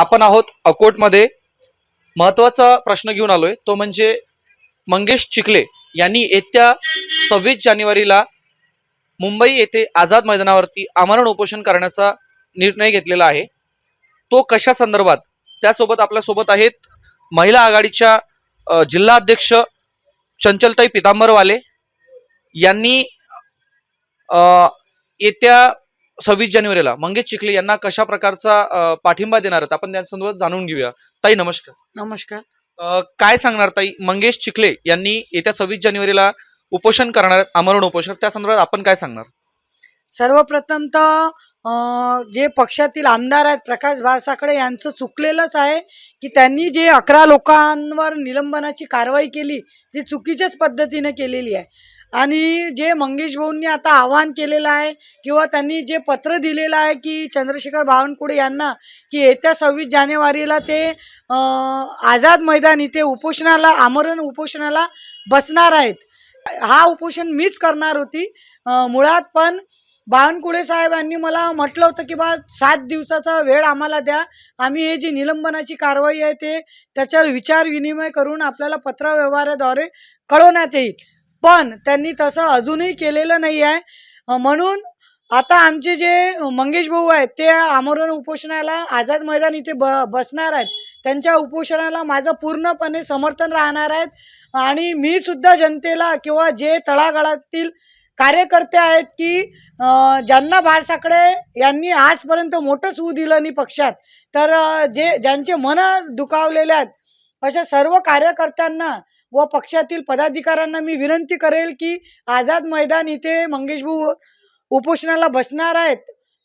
आपण आहोत अकोटमध्ये. महत्त्वाचा प्रश्न घेऊन आलोय. तो म्हणजे मंगेश चिखले यांनी येत्या सव्वीस जानेवारीला मुंबई येथे आझाद मैदानावरती आमरण उपोषण करण्याचा निर्णय घेतलेला आहे. तो कशा संदर्भात? त्यासोबत आपल्यासोबत आहेत महिला आघाडीच्या जिल्हा अध्यक्ष चंचलताई पितांबरवाले यांनी येत्या सव्वीस जानेवारीला. मंगेश चिखले यांना कशा प्रकारचा पाठिंबा देणार आहेत? आपण त्यासंदर्भात जाणून घेऊया. ताई नमस्कार. नमस्कार. अ, काय सांगणार ताई? मंगेश चिखले यांनी येत्या सव्वीस जानेवारीला उपोषण करणार आहेत आमरण उपोषण. त्या संदर्भात आपण काय सांगणार? सर्वप्रथम तर जे पक्षातील आमदार आहेत प्रकाश भारसाकडे यांचं चुकलेलंच आहे की त्यांनी जे अकरा लोकांवर निलंबनाची कारवाई केली ती चुकीच्याच पद्धतीने केलेली आहे. आणि जे मंगेश भाऊंनी आता आवाहन केलेलं आहे किंवा त्यांनी जे पत्र दिलेलं आहे की चंद्रशेखर बावनकुळे यांना की येत्या सव्वीस जानेवारीला ते आझाद मैदान इथे उपोषणाला आमरण उपोषणाला बसणार आहेत. हा उपोषण मीच करणार होती मुळात पण बावनकुळे साहेबांनी मला म्हटलं होतं की बा सात दिवसाचा वेळ आम्हाला द्या. आम्ही हे जी निलंबनाची कारवाई आहे ते त्याच्यावर विचार विनिमय करून आपल्याला पत्रव्यवहाराद्वारे कळवण्यात येईल. पण त्यांनी तसं अजूनही केलेलं नाही आहे. म्हणून आता आमचे जे मंगेश भाऊ आहेत ते आमरण उपोषणाला आझाद मैदान इथे ब बसणार आहेत. त्यांच्या उपोषणाला माझं पूर्णपणे समर्थन राहणार आहेत. आणि मी सुद्धा जनतेला किंवा जे तळागाळातील कार्यकर्ते आहेत की ज्यांना बाळसाकडे यांनी आजपर्यंत मोठं सू दिलं नाही पक्षात तर जे ज्यांचे मन दुखावलेले आहेत अशा सर्व कार्यकर्त्यांना व पक्षातील पदाधिकाऱ्यांना मी विनंती करेल की आझाद मैदान इथे मंगेशभाऊ उपोषणाला बसणार आहेत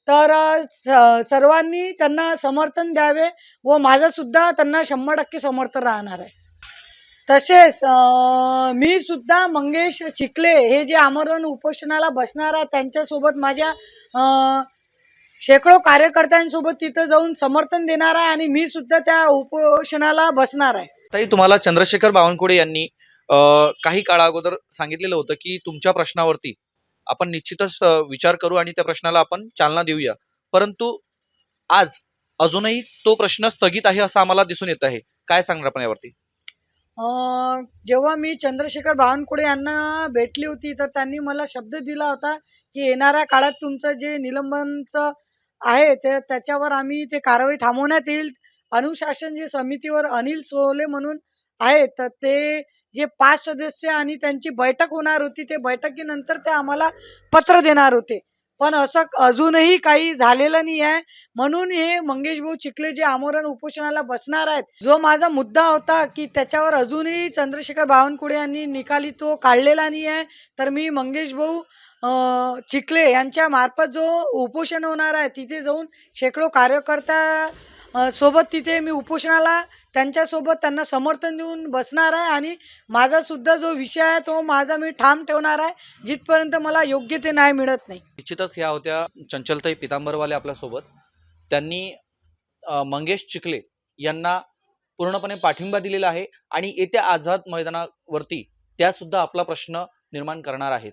तर स- सर्वांनी त्यांना समर्थन द्यावे व माझंसुद्धा त्यांना शंभर टक्के समर्थन राहणार आहे. तसेच मी सुद्धा मंगेश चिखले हे जे आमरण उपोषणाला बसणार आहे त्यांच्यासोबत माझ्या शेकडो कार्यकर्त्यांसोबत तिथं जाऊन समर्थन देणार आहे आणि मी सुद्धा त्या उपोषणाला बसणार आहे. ताई तुम्हाला चंद्रशेखर बावनकुळे यांनी काही काळा अगोदर सांगितलेलं होतं की तुमच्या प्रश्नावरती आपण निश्चितच विचार करू आणि त्या प्रश्नाला आपण चालना देऊया. परंतु आज अजूनही तो प्रश्न स्थगित आहे असं आम्हाला दिसून येत आहे. काय सांगणार आपण यावरती? जेव्हा मी चंद्रशेखर बावनकुळे यांना भेटली होती तर त्यांनी मला शब्द दिला होता की येणाऱ्या काळात तुमचं जे निलंबनचं आहे ते त्याच्यावर आम्ही ते कारवाई थांबवण्यात येईल. अनुशासन जे समितीवर अनिल सोहले म्हणून आहेत तर ते जे पाच सदस्य आणि त्यांची बैठक होणार होती ते बैठकीनंतर ते आम्हाला पत्र देणार होते. पण असं अजूनही काही झालेलं नाही आहे म्हणून हे मंगेश भाऊ चिखले जे आमरण उपोषणाला बसणार आहेत जो माझा मुद्दा होता की त्याच्यावर अजूनही चंद्रशेखर बावनकुळे यांनी निकाली तो काढलेला नाही आहे तर मी मंगेश भाऊ चिखले यांच्या मार्फत जो उपोषण होणार आहे तिथे जाऊन शेकडो कार्यकर्ता सोबत तिथे मी उपोषणाला त्यांच्यासोबत त्यांना समर्थन देऊन बसणार आहे आणि माझासुद्धा जो विषय आहे तो माझा मी ठाम ठेवणार आहे. जिथपर्यंत मला योग्य ते न्याय मिळत नाही. निश्चितच ह्या होत्या चंचलताई पितांबरवाले आपल्यासोबत त्यांनी मंगेश चिखले यांना पूर्णपणे पाठिंबा दिलेला आहे आणि येत्या आझाद मैदानावरती त्या सुद्धा आपला प्रश्न निर्माण करणार आहेत.